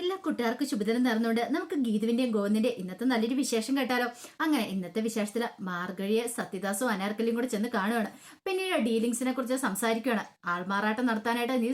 എല്ലാ കൂട്ടുകാർക്കും ശുഭദിനം നേർന്നുകൊണ്ട് നമുക്ക് ഗീതുവിന്റെയും ഗോവിന്ദിന്റെ ഇന്നത്തെ നല്ലൊരു വിശേഷം കേട്ടാലോ. അങ്ങനെ ഇന്നത്തെ വിശേഷത്തിൽ മാർഗഴിയെ സത്യദാസും അനാർക്കലിയും കൂടെ ചെന്ന് കാണുകയാണ് പിന്നീട് ഡീലിങ്സിനെ കുറിച്ച് സംസാരിക്കുകയാണ് ആൾമാറാട്ടം നടത്താനായിട്ട് നീ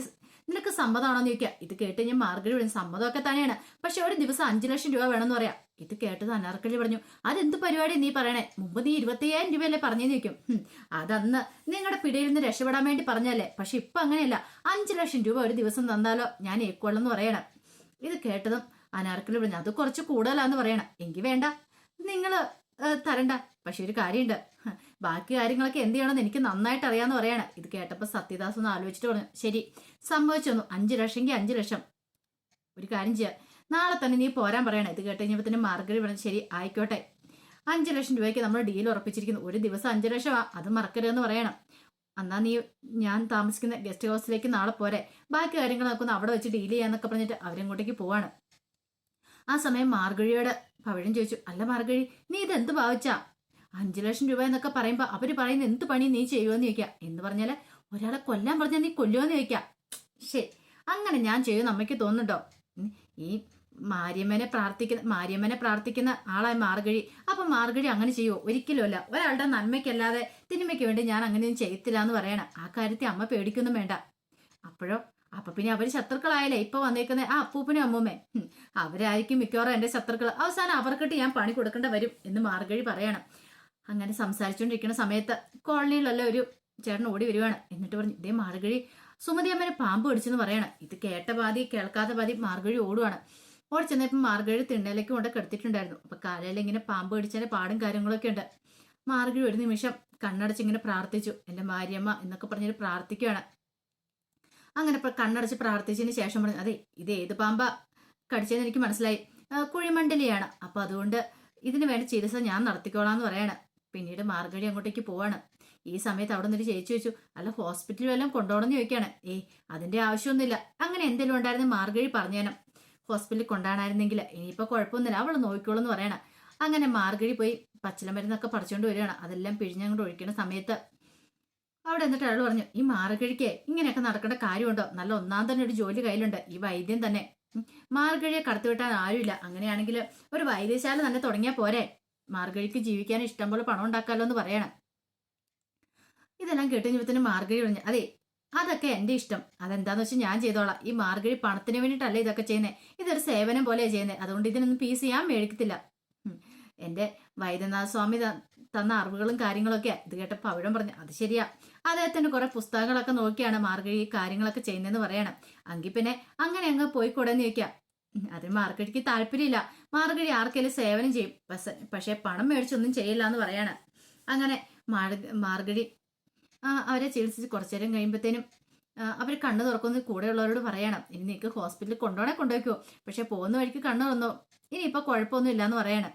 നിനക്ക് സമ്മതമാണോ എന്ന് ചോദിക്കുക ഇത് കേട്ട് ഞാൻ മാർഗഴിയുടെ പറഞ്ഞു സമ്മതമൊക്കെ തന്നെയാണ്. പക്ഷെ ഒരു ദിവസം അഞ്ചു ലക്ഷം രൂപ വേണമെന്ന് പറയാം. ഇത് കേട്ടത് അനാർക്കലി പറഞ്ഞു അതെന്ത് പരിപാടി നീ പറയണേ? മുമ്പ് നീ ഇരുപത്തയ്യായിരം രൂപയല്ലേ പറഞ്ഞെന്ന് ചോദിക്കും. "ഹും, അതന്ന് നിങ്ങളുടെ പിടിയിൽ നിന്ന് രക്ഷപ്പെടാൻ വേണ്ടി പറഞ്ഞല്ലേ? പക്ഷെ ഇപ്പൊ അങ്ങനെയല്ല അഞ്ചു ലക്ഷം രൂപ ഒരു ദിവസം തന്നാലോ? ഞാൻ ഏക്കോളെന്ന് പറയണം. ഇത് കേട്ടതും അനാർക്കലി പറഞ്ഞു അത് കുറച്ച് കൂടുതലാന്ന് പറയണം. എങ്കിൽ വേണ്ട. നിങ്ങൾ തരണ്ട. പക്ഷെ ഒരു കാര്യമുണ്ട് ബാക്കി കാര്യങ്ങളൊക്കെ എന്ത് ചെയ്യണമെന്ന് എനിക്ക് നന്നായിട്ട് അറിയാന്ന് പറയാണ്. ഇത് കേട്ടപ്പോൾ സത്യദാസ് ഒന്ന് ആലോചിച്ചിട്ട് പറഞ്ഞു ശരി സംഭവിച്ചു വന്നു ലക്ഷം ലക്ഷമെങ്കിൽ അഞ്ച് ലക്ഷം. ഒരു കാര്യം ചെയ്യാം. നാളെ തന്നെ നീ പോരാൻ പറയണം. ഇത് കേട്ട് കഴിഞ്ഞപ്പോൾ തന്നെ മാർഗരി പറഞ്ഞു ശരി ആയിക്കോട്ടെ. അഞ്ച് ലക്ഷം രൂപയ്ക്ക് നമ്മൾ ഡീൽ ഉറപ്പിച്ചിരിക്കുന്നു. ഒരു ദിവസം അഞ്ച് ലക്ഷമാ. അത് മറക്കരുതെന്ന് പറയണം. എന്നാ നീ ഞാൻ താമസിക്കുന്ന ഗസ്റ്റ് ഹൗസിലേക്ക് നാളെ പോരെ. ബാക്കി കാര്യങ്ങൾ നോക്കുന്ന അവിടെ വെച്ച് ഡീൽ ചെയ്യാന്നൊക്കെ പറഞ്ഞിട്ട് അവരങ്ങോട്ടേക്ക് പോവാണ്. ആ സമയം മാർഗഴിയോട് പവിഴം ചോദിച്ചു അല്ല മാർഗഴി നീ ഇത് എന്ത് ഭാവിച്ചാ? അഞ്ചു ലക്ഷം രൂപ എന്നൊക്കെ പറയുമ്പോ അവർ പറയുന്ന എന്ത് പണി നീ ചെയ്യുമെന്ന് ചോദിക്കാം. എന്ന് പറഞ്ഞാൽ ഒരാളെ കൊല്ലാൻ പറഞ്ഞാൽ നീ കൊല്ലുമെന്ന് ചോദിക്കാം. ശരി അങ്ങനെ ഞാൻ ചെയ്യുമെന്ന് അമ്മയ്ക്ക് തോന്നുന്നുണ്ടോ? ഈ മാര്യമ്മനെ പ്രാർത്ഥിക്കുന്ന മാര്യമ്മനെ പ്രാർത്ഥിക്കുന്ന ആളായി മാർഗഴി. അപ്പൊ മാർഗഴി അങ്ങനെ ചെയ്യുമോ ഒരിക്കലുമല്ല ഒരാളുടെ നന്മയ്ക്കല്ലാതെ തിന്മയ്ക്ക് വേണ്ടി ഞാൻ അങ്ങനെയും ചെയ്യത്തില്ല എന്ന് പറയണം. ആ കാര്യത്തിൽ അമ്മ പേടിക്കൊന്നും വേണ്ട. അപ്പോഴോ? അപ്പൊ പിന്നെ അവർ ശത്രുക്കളായാലേ ഇപ്പൊ വന്നേക്കുന്ന ആ അപ്പൂപ്പനും അമ്മൂമ്മേ. അവരായിരിക്കും മിക്കവാറും എന്റെ ശത്രുക്കൾ. അവസാനം അവർക്കിട്ട് ഞാൻ പണി കൊടുക്കേണ്ട വരും എന്ന് മാർഗഴി പറയണം. അങ്ങനെ സംസാരിച്ചുകൊണ്ടിരിക്കുന്ന സമയത്ത് കോളനിയിലുള്ള ഒരു ചേട്ടൻ ഓടി വരുവാണ്. എന്നിട്ട് പറഞ്ഞു ഇതേ മാർഗഴി സുമതി അമ്മനെ പാമ്പ് പിടിച്ചെന്ന് പറയണം. ഇത് കേട്ട പാതി കേൾക്കാത്ത പാതി മാർഗഴി ഓടുവാണ്. ഓടി ചെന്നപ്പോൾ മാർഗഴി തിണ്ണയിലേക്ക് കൊണ്ട് കിടത്തിയിട്ടുണ്ടായിരുന്നു അപ്പൊ കാലയിൽ ഇങ്ങനെ പാമ്പ് പിടിച്ചതിന്റെ പാടും കാര്യങ്ങളൊക്കെ ഉണ്ട്. മാർഗഴി ഒരു നിമിഷം കണ്ണടച്ച് ഇങ്ങനെ പ്രാർത്ഥിച്ചു. എന്റെ മാര്യമ്മ എന്നൊക്കെ പറഞ്ഞൊരു പ്രാർത്ഥിക്കുകയാണ് അങ്ങനെ കണ്ണടച്ച് പ്രാർത്ഥിച്ചതിന് ശേഷം പറഞ്ഞു അതെ ഇത് ഏത് പാമ്പ? കടിച്ചതെന്ന് എനിക്ക് മനസ്സിലായി. കുഴിമണ്ടലിയാണ് കുഴിമണ്ഡലിയാണ്. അപ്പൊ അതുകൊണ്ട് ഇതിന് വേണ്ട ചികിത്സ ഞാൻ നടത്തിക്കോളാം എന്ന് പറയാണ്. പിന്നീട് മാർഗഴി അങ്ങോട്ടേക്ക് പോവാണ്. ഈ സമയത്ത് അവിടെ നിന്നൊരു ചേച്ചി ചോദിച്ചു അല്ല ഹോസ്പിറ്റലിൽ വല്ലതും കൊണ്ടുപോകണമെന്ന് ചോദിക്കുകയാണ് ഏയ് അതിന്റെ ആവശ്യമൊന്നുമില്ല. അങ്ങനെ എന്തെങ്കിലും ഉണ്ടായിരുന്നു മാർഗഴി പറഞ്ഞേനം. ഹോസ്പിറ്റലിൽ കൊണ്ടാണായിരുന്നെങ്കിൽ ഇനിയിപ്പോൾ കുഴപ്പമൊന്നുമില്ല അവൾ നോക്കിക്കോളൂ എന്ന് പറയണം. അങ്ങനെ മാർഗഴി പോയി പച്ചില മരുന്നൊക്കെ പറിച്ചുകൊണ്ട് വരികയാണ്. അതെല്ലാം പിഴിഞ്ഞങ്ങോട്ട് ഒഴിക്കുന്ന സമയത്ത് അവിടെ എന്നിട്ട് അയാൾ പറഞ്ഞു ഈ മാർഗഴിക്ക് ഇങ്ങനെയൊക്കെ നടക്കേണ്ട കാര്യമുണ്ടോ? നല്ല ഒന്നാം തന്നെ ഒരു ജോലി കയ്യിലുണ്ട് ഈ വൈദ്യം തന്നെ. മാർഗഴിയെ കടത്തിവിട്ടാൻ ആരുമില്ല. അങ്ങനെയാണെങ്കിൽ ഒരു വൈദ്യശാല തന്നെ തുടങ്ങിയാൽ പോരെ. മാർഗഴിക്ക് ജീവിക്കാൻ ഇഷ്ടം പോലെ പണം ഉണ്ടാക്കാമല്ലോ എന്ന് പറയണം. ഇതെല്ലാം കേട്ട് തന്നെ മാർഗഴി പറഞ്ഞു അതെ അതൊക്കെ എന്റെ ഇഷ്ടം. അതെന്താന്ന് വെച്ചാൽ ഞാൻ ചെയ്തോളാം. ഈ മാർഗഴി പണത്തിന് വേണ്ടിയിട്ടല്ലേ ഇതൊക്കെ ചെയ്യുന്നത് ഇതൊരു സേവനം പോലെയാണ് ചെയ്യുന്നത് അതുകൊണ്ട് ഇതിനൊന്നും ഫീസ് ഞാൻ മേടിക്കത്തില്ല. എന്റെ വൈദ്യനാഥ സ്വാമി തന്ന അറിവുകളും കാര്യങ്ങളൊക്കെ ഇത് കേട്ടപ്പോൾ അവിടം പറഞ്ഞു അത് ശരിയാ. അദ്ദേഹത്തിന്റെ കുറെ പുസ്തകങ്ങളൊക്കെ നോക്കിയാണ് മാർഗഴി കാര്യങ്ങളൊക്കെ ചെയ്യുന്നതെന്ന് പറയണം. അങ്കിൽ പിന്നെ അങ്ങനെ അങ്ങ് പോയിക്കൂടെന്ന് ചോദിക്കാം. അതിന് മാർഗഴിക്ക് താല്പര്യമില്ല. മാർഗഴി ആർക്കെങ്കിലും സേവനം ചെയ്യും. പക്ഷെ പണം മേടിച്ചൊന്നും ചെയ്യില്ല എന്ന് പറയാണ്. അങ്ങനെ മാർഗ- മാർഗഴി അവരെ ചികിത്സിച്ച് കുറച്ചു നേരം കഴിയുമ്പോഴത്തേനും അവർ കണ്ണു തുറക്കുന്നത് കൂടെയുള്ളവരോട് പറയണം. ഇനി നിനക്ക് ഹോസ്പിറ്റലിൽ കൊണ്ടുപോകണേ കൊണ്ടുപോയിക്കോ. പക്ഷെ പോകുന്ന വഴിക്ക് കണ്ണു തുറന്നു. ഇപ്പൊ കുഴപ്പമൊന്നും ഇല്ലാന്ന് പറയണം.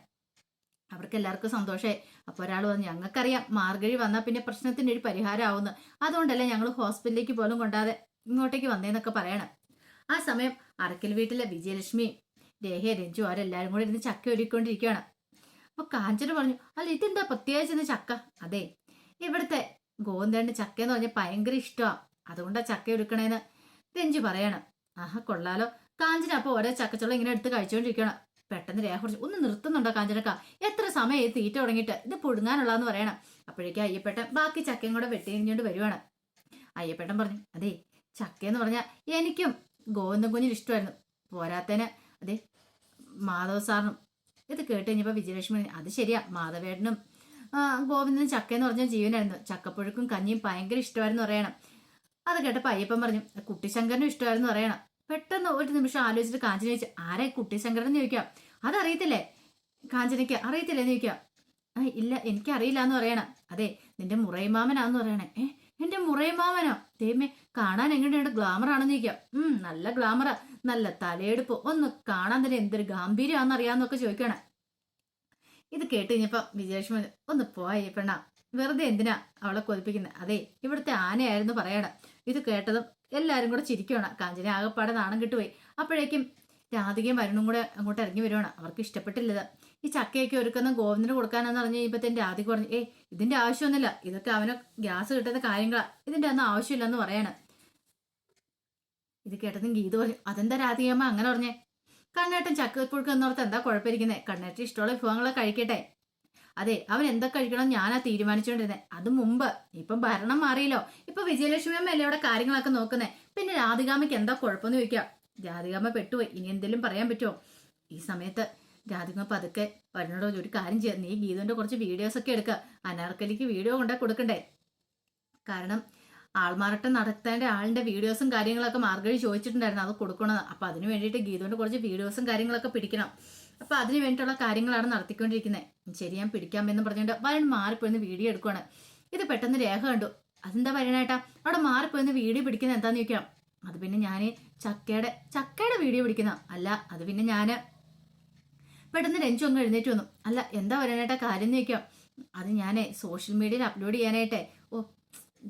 അവർക്ക് എല്ലാവർക്കും സന്തോഷമായി. അപ്പോൾ ഒരാൾ പറഞ്ഞു ഞങ്ങൾക്കറിയാം മാർഗഴി വന്നാൽ പിന്നെ പ്രശ്നത്തിന് ഒരു പരിഹാരം ആവുന്നു അതുകൊണ്ടല്ലേ ഞങ്ങൾ ഹോസ്പിറ്റലിലേക്ക് പോലും കൊണ്ടാതെ ഇങ്ങോട്ടേക്ക് വന്നേന്നൊക്കെ പറയണം. ആ സമയം അറക്കൽ വീട്ടിലെ വിജയലക്ഷ്മി രേഖ രഞ്ജു അവരെല്ലാരും കൂടി ഇരുന്ന് ചക്ക ഒരുക്കൊണ്ടിരിക്കുകയാണ് അപ്പൊ കാഞ്ചന പറഞ്ഞു അല്ല ഇതെന്താ പ്രത്യേകിച്ച് ചക്ക? അതെ ഇവിടുത്തെ ഗോവിന്ദന്റെ ചക്ക എന്ന് പറഞ്ഞാൽ ഭയങ്കര ഇഷ്ടമാണ് അതുകൊണ്ടാ ചക്ക എടുക്കണേന്ന്. രഞ്ജു പറയണം. ആഹ കൊള്ളാലോ. കാഞ്ചന അപ്പൊ ഓരോ ചക്കച്ചുള്ള ഇങ്ങനെ എടുത്ത് കഴിച്ചുകൊണ്ടിരിക്കണം പെട്ടെന്ന് രേഖ പറഞ്ഞു ഒന്ന് നിർത്തുന്നുണ്ടോ കാഞ്ചനക്ക? എത്ര സമയം തീറ്റ തുടങ്ങിയിട്ട്? ഇത് പുഴുങ്ങാനുള്ളതെന്ന് പറയണം. അപ്പോഴേക്കും അയ്യപ്പേട്ടൻ ബാക്കി ചക്കയും കൂടെ വെട്ടിയിരിഞ്ഞുകൊണ്ട് വരുവാണ്. അയ്യപ്പേട്ടൻ പറഞ്ഞു അതെ ചക്കയെന്ന് പറഞ്ഞാൽ എനിക്കും ഗോവിന്ദൻ കുഞ്ഞിന് ഇഷ്ടമായിരുന്നു. പോരാത്തേന് അതെ മാധവ സാറിനും. ഇത് കേട്ട് കഴിഞ്ഞപ്പോൾ വിജയലക്ഷ്മി അത് ശരിയാ മാധവേട്ടനും ഗോവിന്ദനും ചക്ക എന്ന് പറഞ്ഞ ജീവനായിരുന്നു. ചക്കപ്പുഴുക്കും കഞ്ഞിയും ഭയങ്കര ഇഷ്ടമായിരുന്നു പറയണം. അത് കേട്ടപ്പോൾ അയ്യപ്പൻ പറഞ്ഞു കുട്ടിശങ്കരനും ഇഷ്ടമായിരുന്നു പറയണം. പെട്ടെന്ന് ഒരു നിമിഷം ആലോചിച്ചിട്ട് കാഞ്ചന ചോദിച്ചു ആരെ കുട്ടിശങ്കരൻ എന്ന് ചോദിക്കാം? അതറിയത്തില്ലേ? കാഞ്ചനയ്ക്ക് അറിയത്തില്ലേ? എന്ന് ചോദിക്കാം. ഇല്ല എനിക്കറിയില്ല എന്ന് പറയണം. അതെ നിന്റെ മുറൈമാമനാന്ന് പറയണേ. ഏ എന്റെ മുറൈമാമനോ ദൈവമേ കാണാൻ എങ്ങനെയുണ്ട്? ഗ്ലാമർ ആണെന്ന് ചോദിക്കാം. ഉം നല്ല ഗ്ലാമറാ. നല്ല തലയെടുപ്പ്. ഒന്ന് കാണാൻ തന്നെ എന്തൊരു ഗാംഭീര്യമാണെന്ന് അറിയാന്നൊക്കെ ചോദിക്കണം. ഇത് കേട്ട് കഴിഞ്ഞപ്പോ വിജയലക്ഷ്മി ഒന്ന് പോയി പെണ്ണ വെറുതെ എന്തിനാ അവളെ കൊതിപ്പിക്കുന്നത് അതെ ഇവിടുത്തെ ആനയായിരുന്നു പറയണം ഇത് കേട്ടതും എല്ലാരും കൂടെ ചിരിക്കുകയാണ് കാഞ്ചന ആകെപ്പാടെ നാണം കിട്ടുപോയി. അപ്പോഴേക്കും രാധികയും വരുണും കൂടെ അങ്ങോട്ട് ഇറങ്ങി വരുവാണ്. അവർക്ക് ഇഷ്ടപ്പെട്ടില്ലത്. ഈ ചക്കയൊക്കെ ഒരുക്കുന്ന ഗോവിന്ദന് കൊടുക്കാനെന്ന് പറഞ്ഞു കഴിഞ്ഞപ്പത്തേന് രാധിക പറഞ്ഞു ഏ ഇതിന്റെ ആവശ്യമൊന്നുമില്ല. ഇതൊക്കെ അവന് ഗ്യാസ് കിട്ടുന്ന കാര്യങ്ങളാ. ഇതിന്റെ ഒന്നും ആവശ്യമില്ലെന്ന് പറയാണ്. ഇത് കേട്ടതും ഗീത പറഞ്ഞു അതെന്താ രാധികമ്മ അങ്ങനെ പറഞ്ഞേ? കണ്ണേട്ടൻ ചക്കപ്പുഴുക്ക് എന്നോർത്ത് എന്താ കുഴപ്പമിരിക്കുന്നത് കണ്ണേട്ടൻ ഇഷ്ടമുള്ള വിഭവങ്ങളൊക്കെ കഴിക്കട്ടെ. അതെ അവൻ എന്തൊക്കെ കഴിക്കണം ഞാനാ തീരുമാനിച്ചുകൊണ്ടിരുന്നത് അത് മുമ്പ്. ഇപ്പം ഭരണം മാറിയല്ലോ. ഇപ്പൊ വിജയലക്ഷ്മി അമ്മ അല്ലേ ഇവിടെ കാര്യങ്ങളൊക്കെ നോക്കുന്നേ? പിന്നെ രാധികാമയ്ക്ക് എന്താ കുഴപ്പമെന്ന് ചോദിക്കാം. രാധികാമ്മ പെട്ടുപോയി. ഇനി എന്തെങ്കിലും പറയാൻ പറ്റുമോ ഈ സമയത്ത് രാധിക പതുക്കെ വരുന്നോടോ ഒരു കാര്യം ചെയ്യാം നീ ഗീതുവിന്റെ കുറച്ച് വീഡിയോസ് ഒക്കെ എടുക്കുക അനാർക്കലിക്ക് വീഡിയോ കൊണ്ടേ കൊടുക്കണ്ടേ? കാരണം ആൾമാറട്ടം നടത്തേണ്ട ആളിന്റെ വീഡിയോസും കാര്യങ്ങളൊക്കെ മാർഗഴി ചോദിച്ചിട്ടുണ്ടായിരുന്നു അത് കൊടുക്കണത്. അപ്പൊ അതിന് വേണ്ടിയിട്ട് ഗീതുവിന്റെ കുറച്ച് വീഡിയോസും കാര്യങ്ങളൊക്കെ പിടിക്കണം. അപ്പൊ അതിന് വേണ്ടിയിട്ടുള്ള കാര്യങ്ങളാണ് നടത്തിക്കൊണ്ടിരിക്കുന്നത്. ശരി ഞാൻ പിടിക്കാമെന്ന് പറഞ്ഞുകൊണ്ട് വരൺ മാറിപ്പോയിന്ന് വീഡിയോ എടുക്കുവാണ്. ഇത് പെട്ടെന്ന് രേഖ കണ്ടു. അതെന്താ വരണേട്ടാ? അവിടെ മാറിപ്പോയിന്ന് വീഡിയോ പിടിക്കുന്നത് എന്താന്ന് ചോദിക്കാം. അത് പിന്നെ ഞാൻ ചക്കയുടെ ചക്കയുടെ വീഡിയോ പിടിക്കുന്ന. അല്ല അത് പിന്നെ ഞാൻ പെട്ടെന്ന് രഞ്ജു അങ്ങ് എഴുന്നേറ്റ് വന്നു. അല്ല എന്താ വരാനായിട്ടാ കാര്യം ചോദിക്കാം. അത് ഞാൻ സോഷ്യൽ മീഡിയയിൽ അപ്ലോഡ് ചെയ്യാനായിട്ടേ. ഓ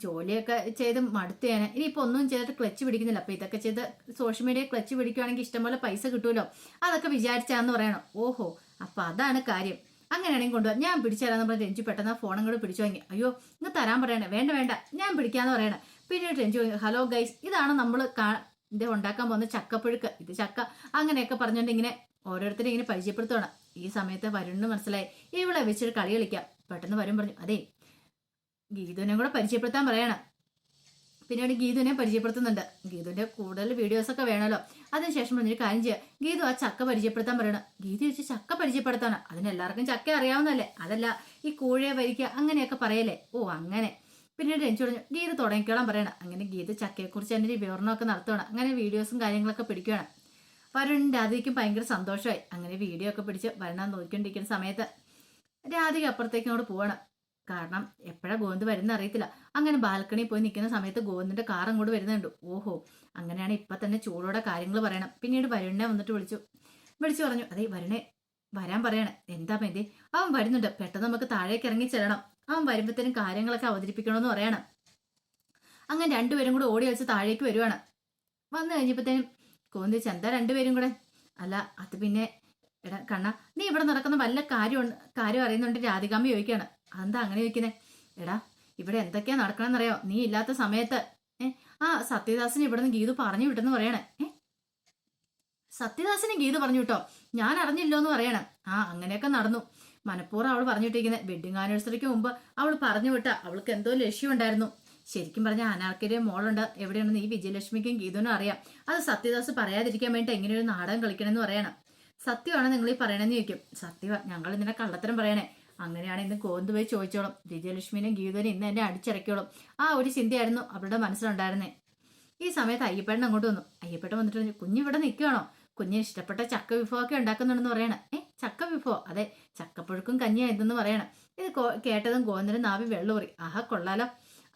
ജോലിയൊക്കെ ചെയ്ത് മടുത്ത് ഞാൻ ഇനിയിപ്പോൾ ഒന്നും ചെയ്തിട്ട് ക്ലച്ച് പിടിക്കുന്നില്ല. അപ്പോൾ ഇതൊക്കെ ചെയ്ത് സോഷ്യൽ മീഡിയ ക്ലച്ച് പിടിക്കുകയാണെങ്കിൽ ഇഷ്ടംപോലെ പൈസ കിട്ടുമല്ലോ അതൊക്കെ വിചാരിച്ചാന്ന് പറയണം. ഓഹോ അപ്പോൾ അതാണ് കാര്യം. അങ്ങനെയാണെങ്കിൽ കൊണ്ടുപോകാം ഞാൻ പിടിച്ചു തരാമെന്ന് പറഞ്ഞ് രഞ്ജു പെട്ടെന്ന് ഫോണും കൂടെ പിടിച്ചു വാങ്ങി. അയ്യോ ഇങ്ങ് തരാൻ പറയണേ. വേണ്ട വേണ്ട. ഞാൻ പിടിക്കാന്ന് പറയണേ. പിന്നീട് രഞ്ജു ഹലോ ഗൈസ് ഇതാണ് നമ്മൾ കാ ഇത് ഉണ്ടാക്കാൻ പോകുന്ന ചക്കപ്പുഴുക്ക്. ഇത് ചക്ക. അങ്ങനെയൊക്കെ പറഞ്ഞുകൊണ്ട് ഇങ്ങനെ ഓരോരുത്തരെ ഇങ്ങനെ പരിചയപ്പെടുത്തുകയാണ് ഈ സമയത്ത് വരുണിന് മനസ്സിലായി. ഇവിടെ വെച്ചൊരു കളി കളിക്കാം. പെട്ടെന്ന് വരും പറഞ്ഞു അതെ ഗീതുവിനെ കൂടെ പരിചയപ്പെടുത്താൻ പറയണം. പിന്നീട് ഗീതുവിനെ പരിചയപ്പെടുത്തുന്നുണ്ട്. ഗീതുവിന്റെ കൂടുതൽ വീഡിയോസൊക്കെ വേണമല്ലോ അതിനുശേഷം പറഞ്ഞൊരു കാര്യം ചെയ്യുക ഗീതു ആ ചക്ക പരിചയപ്പെടുത്താൻ പറയണം. ഗീതു വെച്ച് ചക്ക പരിചയപ്പെടുത്താണ് അതിന് എല്ലാവർക്കും ചക്ക അറിയാവുന്നതല്ലേ? അതല്ല ഈ കോഴിയെ വരിക്കുക അങ്ങനെയൊക്കെ പറയല്ലേ? ഓ അങ്ങനെ. പിന്നീട് രഞ്ജു പറഞ്ഞു ഗീത് തുടങ്ങിക്കോളാൻ പറയണം. അങ്ങനെ ഗീത് ചക്കയെക്കുറിച്ച് തന്നെ വിവരണമൊക്കെ നടത്തുകയാണ് അങ്ങനെ വീഡിയോസും കാര്യങ്ങളൊക്കെ പിടിക്കുകയാണ് വരുൺ രാധികയ്ക്കും ഭയങ്കര സന്തോഷമായി. അങ്ങനെ വീഡിയോ ഒക്കെ പിടിച്ച് വരണം നോക്കിക്കൊണ്ടിരിക്കുന്ന സമയത്ത് രാധിക അപ്പുറത്തേക്ക് അങ്ങോട്ട് പോവാണ്. കാരണം എപ്പോഴാ ഗോവിന്ദ് വരുന്ന അറിയത്തില്ല. അങ്ങനെ ബാൽക്കണിയിൽ പോയി നിൽക്കുന്ന സമയത്ത് ഗോവിന്ദിന്റെ കാർ അങ്ങോട്ട് വരുന്നുണ്ട്. ഓഹോ അങ്ങനെയാണ് ഇപ്പൊ തന്നെ ചൂടോടെ കാര്യങ്ങൾ പറയണം. പിന്നീട് വരുണിനെ വന്നിട്ട് വിളിച്ചു. വിളിച്ചു പറഞ്ഞു അതെ വരുണെ വരാൻ പറയണേ. എന്താ പേന്തി അവൻ വരുന്നുണ്ട്. പെട്ടെന്ന് നമുക്ക് താഴേക്ക് ഇറങ്ങി ചെല്ലണം. അവൻ വരുമ്പോഴത്തേനും കാര്യങ്ങളൊക്കെ അവതരിപ്പിക്കണമെന്ന് പറയണം. അങ്ങനെ രണ്ടുപേരും കൂടെ ഓടി വെച്ച് താഴേക്ക് വരുവാണ്. വന്നു കഴിഞ്ഞപ്പോഴത്തേനും കോന്തിച്ച് എന്താ രണ്ടുപേരും കൂടെ? അല്ല അത് പിന്നെ എടാ കണ്ണ നീ ഇവിടെ നടക്കുന്ന വല്ല കാര്യം കാര്യം അറിയുന്നുണ്ട്? രാധികാമ്മ ചോദിക്കാണ് അതെന്താ അങ്ങനെ ചോദിക്കുന്നേ? എടാ ഇവിടെ എന്തൊക്കെയാ നടക്കണമെന്നറിയോ നീ ഇല്ലാത്ത സമയത്ത് ആ സത്യദാസിനെ ഇവിടെ നിന്ന് ഗീതു പറഞ്ഞു വിട്ടെന്ന് പറയണേ ഏ? സത്യദാസിനെ ഗീതു പറഞ്ഞു വിട്ടോ? ഞാൻ അറിഞ്ഞില്ലോ എന്ന് പറയണം. ആ അങ്ങനെയൊക്കെ നടന്നു. മനഃപൂർവം അവൾ പറഞ്ഞിട്ടിരിക്കുന്നത് വെഡിങ് ആനിവേഴ്സറിക്ക് മുമ്പ് അവൾ പറഞ്ഞു വിട്ട അവൾക്ക് എന്തോ ലക്ഷ്യമുണ്ടായിരുന്നു ശരിക്കും പറഞ്ഞ അനാർക്കരെ മോളുണ്ട്. എവിടെയാണെന്ന് ഈ വിജയലക്ഷ്മിക്കും ഗീതുവിനും അറിയാം. അത് സത്യദാസ് പറയാതിരിക്കാൻ വേണ്ടി എങ്ങനെ ഒരു നാടകം കളിക്കണമെന്ന് പറയണം. സത്യമാണ് നിങ്ങൾ ഈ പറയണമെന്ന് ചോദിക്കും. സത്യമാണ് ഞങ്ങൾ ഇതിനെ കള്ളത്തരം പറയണേ. അങ്ങനെയാണ് കോന്തുപോയി പോയി ചോദിച്ചോളും. വിജയലക്ഷ്മിനെയും ഗീതുവിനെ ഇന്ന് എന്നെ അടിച്ചിറക്കിയോളും. ആ ഒരു ചിന്തയായിരുന്നു അവരുടെ മനസ്സിലുണ്ടായിരുന്നേ. ഈ സമയത്ത് അയ്യപ്പേട്ടൻ അങ്ങോട്ട് വന്നു. അയ്യപ്പേട്ടൻ വന്നിട്ട് കുഞ്ഞിവിടെ നിൽക്കുകയാണോ? കുഞ്ഞിന് ഇഷ്ടപ്പെട്ട ചക്ക വിഭവമൊക്കെ ഉണ്ടാക്കുന്നുണ്ടെന്ന് പറയണം. ഏ ചക്ക വിഭവം? അതെ ചക്കപ്പുഴുക്കും കഞ്ഞിയാ ഇതെന്ന് പറയണം. ഇത് കേട്ടതും ഗോവിന്ദനും നാവി വെള്ളൂറി ആഹാ കൊള്ളാലോ.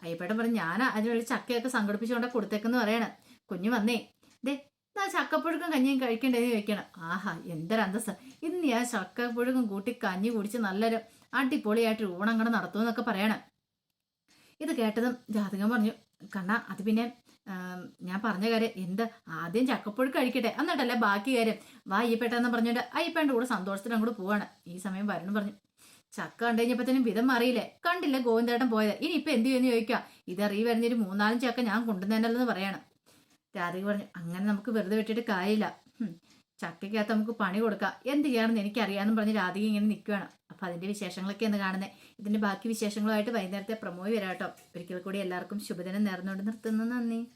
അയ്യപ്പേട്ടൻ പറഞ്ഞു ഞാൻ അതിനുള്ള ചക്കയൊക്കെ സംഘടിപ്പിച്ചുകൊണ്ട് കൊടുത്തേക്കെന്ന് പറയണം. കുഞ്ഞു വന്നേ. ദേ ആ ചക്കപ്പുഴുക്കും കഞ്ഞിയും കഴിക്കേണ്ടതെന്ന് ചോദിക്കണം ആഹാ എന്തൊരു അന്തസ് ഇന്ന് ഞാൻ ചക്കപ്പുഴുക്കും കൂട്ടി കഞ്ഞി കുടിച്ച് നല്ലൊരു അടിപൊളിയായിട്ട് ഊണം നടത്തും നടത്തുമെന്നൊക്കെ പറയണം. ഇത് കേട്ടതും ജാതകം പറഞ്ഞു കണ്ണ അത് പിന്നെ ഞാൻ പറഞ്ഞ കാര്യം എന്ത്? ആദ്യം ചക്കപ്പുഴുക്ക് കഴിക്കട്ടെ. എന്നിട്ടല്ലേ ബാക്കി കാര്യം. വാ അയ്യപ്പേട്ടെന്ന് പറഞ്ഞിട്ട് അയ്യപ്പേന്റെ കൂടെ സന്തോഷത്തിന് അങ്ങോട്ട് പോവാണ്. ഈ സമയം വരണം പറഞ്ഞു. ചക്ക കണ്ടു കഴിഞ്ഞപ്പോഴത്തേനും വിധം അറിയില്ലേ കണ്ടില്ല ഗോവിന്ദേട്ടൻ പോയത്? ഇനി ഇപ്പം എന്ത് ചെയ്യുമെന്ന് ചോദിക്കാം. ഇതറിയി വരുന്നൊരു മൂന്നാലും ചക്ക ഞാൻ കൊണ്ടുതന്നെയല്ലെന്ന് പറയണം. രാധിക പറഞ്ഞു അങ്ങനെ നമുക്ക് വെറുതെ വിട്ടിട്ട് കാര്യമില്ല. ചക്കയ്ക്കകത്ത് നമുക്ക് പണി കൊടുക്കാം. എന്ത് ചെയ്യണമെന്ന് എനിക്കറിയാമെന്ന് പറഞ്ഞ് രാധിക ഇങ്ങനെ നിൽക്കുകയാണ് അപ്പോൾ അതിന്റെ വിശേഷങ്ങളൊക്കെ എന്ന് കാണുന്നത് ഇതിന്റെ ബാക്കി വിശേഷങ്ങളുമായിട്ട് വൈകുന്നേരത്തെ പ്രമോയി വരാട്ടോ. ഒരിക്കൽ കൂടി എല്ലാവർക്കും ശുഭദിനം നേർന്നുകൊണ്ട് നിർത്തുന്നു. നന്ദി.